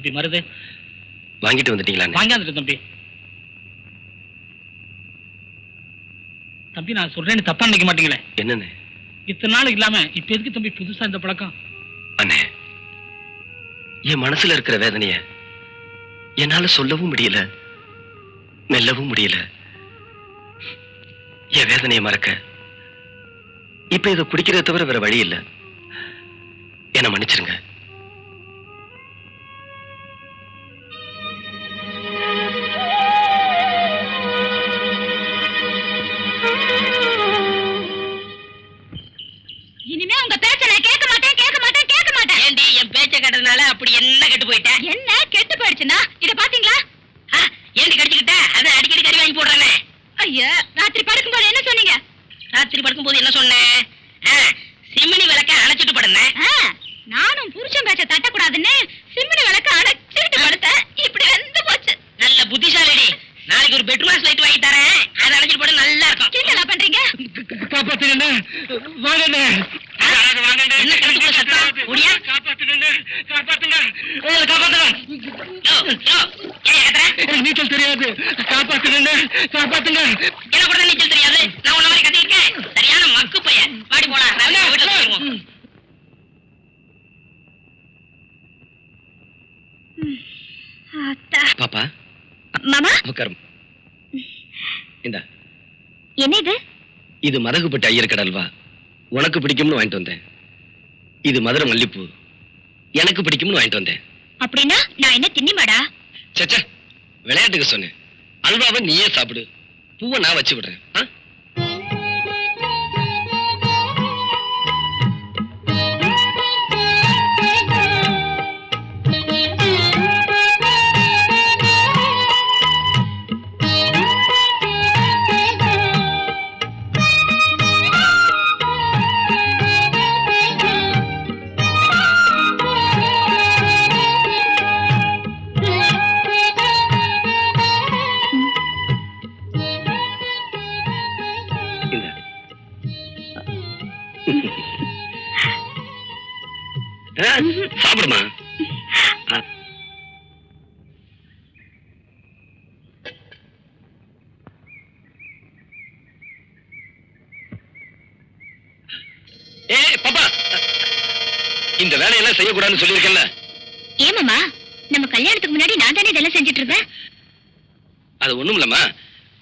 தம்பி மருது. வாங்கிட்டு வந்துட்டீங்களா வாங்கியாந்துட்டு தம்பி. தம்பி நான் சொல்றேன்னு தப்பா நினைக்க மாட்டீங்களே. என்னன்னு இத்தனை நாள் இல்லாம இப்ப எதுக்கு தம்பி புதுசா இந்த பழக்கம்? அண்ணே என் மனசுல இருக்கிற வேதனைய என்னால சொல்லவும் முடியல மெல்லவும் முடியல. என் வேதனையை மறக்க இப்ப இதை குடிக்கிறத தவிர வேற வழி இல்ல. என்ன மன்னிச்சிருங்க. கேட்டதுனால அப்படி என்ன கெட்டு போயிட்ட என்ன கெட்டு போயிடுச்சுன்னா இத பாத்தீங்களா ஆ, ஏண்டி கடிச்சுக்கிட்ட அதை அடிக்கடி கறி வாங்கி போடுறானே ஐயா ராத்திரி படுக்கும்போது என்ன சொன்னீங்க ராத்திரி படுக்கும்போது என்ன சொன்னேன் ஆ, சிமினி விளக்க அணைச்சிட்டு படுனேன் நானும் புருஷன் பேச்ச தட்டக்கூடாதுன்னு சிம்மினி விளக்க அடைச்சிட்டு படுத்தேன் இப்படி வெந்து போச்சு நல்ல புத்திசாலிடி நாளைக்கு ஒரு பெட்ரூமாஸ் லைட் வாங்கி தரேன் அதை அணைச்சிட்டு படு நல்லா இருக்கும் கிண்டலா பண்றீங்க காப்பாத்துங்க வாங்க என்ன கணக்குள்ள சத்தம்? முடியா காப்பாத்துங்க. காப்பாத்துங்க காப்பாத்துங்க நீச்சல் தெரியாது. காப்பாத்துங்க காப்பாத்துங்க. என்ன கூட நீச்சல் தெரியாது? நான் உன்ன மாதிரி கத்திருக்கேன் சரியான மக்கு பையன். வாடி போலாம். வீட்டுல போயிருவோம். பாப்பா. மாமா? உட்காரும் இந்த. என்ன இது? இது மதகுப்பட்டு ஐயர் கடல்வா உனக்கு பிடிக்கும்னு வாங்கிட்டு வந்தேன். இது மதுரை மல்லிப்பூ. எனக்கு பிடிக்கும்னு வாங்கிட்டு வந்தேன். அப்படின்னா நான் என்ன தின்னிமாடா? சச்சா விளையாட்டுக்கு சொன்னேன். அல்வாவை நீயே சாப்பிடு. பூவை நான் வச்சு விடுறேன். சாப்பிடுமா. ஏய் பாப்பா! இந்த வேலையெல்லாம் செய்யக்கூடாதுன்னு சொல்லியிருக்கேன்ல. ஏமாமா நம்ம கல்யாணத்துக்கு முன்னாடி நான் தானே இதெல்லாம் செஞ்சுட்டு இருந்தேன்? அது ஒண்ணும் இல்லம்மா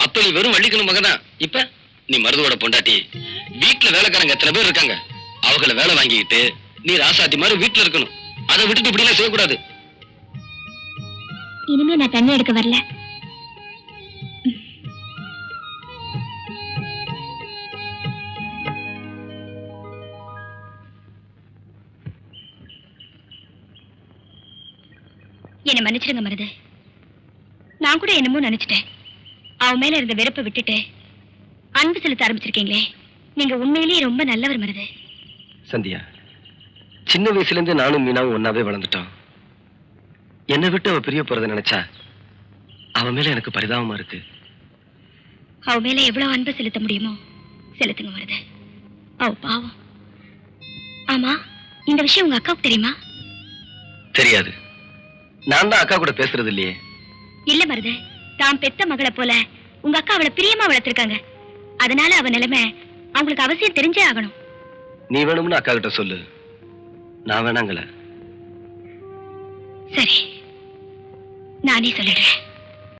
அப்ப நீ வெறும் வள்ளிக்கணும் மகதான் இப்ப? நீ மருதுவோட பொண்டாட்டி. வீட்டுல வேலைக்காரங்க எத்தனை பேர் இருக்காங்க? அவங்கள வேலை வாங்கிக்கிட்டு நீ ராசாத்தி மாதிரி வீட்டுல இருக்கணும். அதை விட்டுட்டு இப்படி எல்லாம் செய்யக்கூடாது. இனிமே நான் தண்ணி எடுக்க வரல. என்னை மன்னிச்சிடுங்க மருது. நான் கூட என்னமோ நினைச்சிட்டேன். அவன் மேல இருந்த வெறுப்பை விட்டுட்டு அன்பு செலுத்த ஆரம்பிச்சிருக்கீங்களே. நீங்க உண்மையிலேயே ரொம்ப நல்லவர் மருது. சந்தியா சின்ன வயசுல இருந்து நானும் மீனாவும் ஒன்னாவே வளர்ந்துட்டோம். என்னை விட்டு அவ பிரிய போறதை நினைச்சா அவன் மேல எனக்கு பரிதாபமா இருக்கு. அவ மேல எவ்வளவு அன்பு செலுத்த முடியுமோ செலுத்துங்க மருது. அவ பாவம். ஆமா இந்த விஷயம் உங்க அக்காவுக்கு தெரியுமா? தெரியாது. நான் தான் அக்கா கூட பேசுறது இல்லையே. இல்ல மருது தாம் பெத்த மகளை போல உங்க அக்கா அவளை பிரியமா வளர்த்திருக்காங்க. அதனால அவ நிலைமை அவங்களுக்கு அவசியம் தெரிஞ்சே ஆகணும். நீ வேணும்னு அக்கா கிட்ட சொல்லு. நான் வேணாங்கல. சரி. நானே சொல்லிடுறேன்.